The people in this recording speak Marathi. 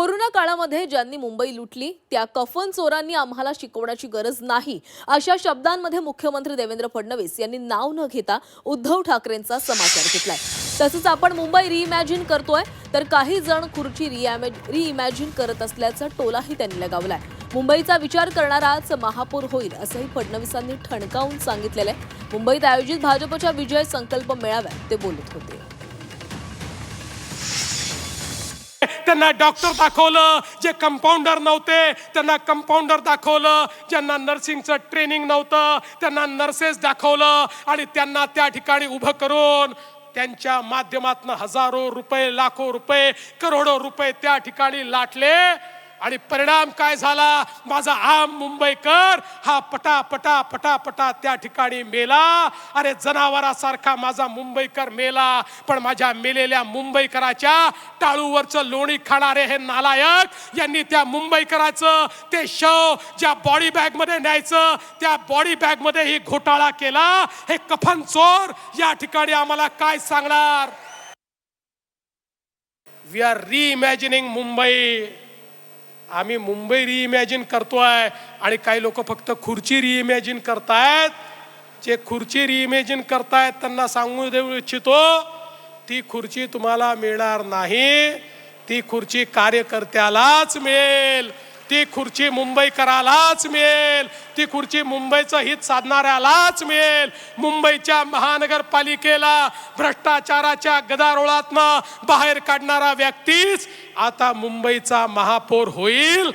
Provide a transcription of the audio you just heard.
कोरोना काळामध्ये ज्यांनी मुंबई लुटली त्या कफन चोरांनी आम्हाला शिकवण्याची गरज नाही अशा शब्दांमध्ये मुख्यमंत्री देवेंद्र फडणवीस यांनी नाव न घेता उद्धव ठाकरेंचा समाचार घेतलाय. तसंच आपण मुंबई रिइमॅजिन करतोय तर काही जण खुर्ची रिइमॅजिन करत असल्याचा टोलाही त्यांनी लगावलाय. मुंबईचा विचार करणाराच महापौर होईल असंही फडणवीसांनी ठणकावून सांगितलेलं आहे मुंबईत आयोजित भाजपच्या विजय संकल्प मेळाव्यात ते बोलत होते. त्यांना डॉक्टर दाखवलं जे कंपाऊंडर नव्हते त्यांना कंपाऊंडर दाखवलं. ज्यांना नर्सिंगचं ट्रेनिंग नव्हतं त्यांना नर्सेस दाखवलं आणि त्यांना त्या ठिकाणी उभं करून त्यांच्या माध्यमातून हजारो रुपये लाखो रुपये करोडो रुपये त्या ठिकाणी लाटले. आणि परिणाम काय झाला? माझा आम मुंबईकर हा पटा पटा पटा पटा त्या ठिकाणी मेला. अरे जनावरासारखा माझा मुंबईकर मेला. पण माझ्या मेलेल्या मुंबईकराच्या टाळूवरचं लोणी खाणारे हे नालायक यांनी त्या मुंबईकराचं ते शव ज्या बॉडी बॅगमध्ये न्यायचं त्या बॉडी बॅगमध्ये ही घोटाळा केला. हे कफन चोर या ठिकाणी आम्हाला काय सांगणार? वी आर रिइमॅजिनिंग मुंबई आम्ही मुंबई रिइमॅजिन आहे आणि काही लोक फक्त खुर्ची रिइमॅजिन करतायत. जे खुर्ची रिइमॅजिन करतायत त्यांना सांगू देऊ इच्छितो ती खुर्ची तुम्हाला मिळणार नाही. ती खुर्ची कार्यकर्त्यालाच मिळेल. ती खुर्ची मुंबईकरालाच मिळेल. ती खुर्ची मुंबईचं हित साधणाऱ्यालाच मिळेल. मुंबईच्या महानगरपालिकेला भ्रष्टाचाराच्या गदारोळातनं बाहेर काढणारा व्यक्तीच आता मुंबईचा महापौर होईल.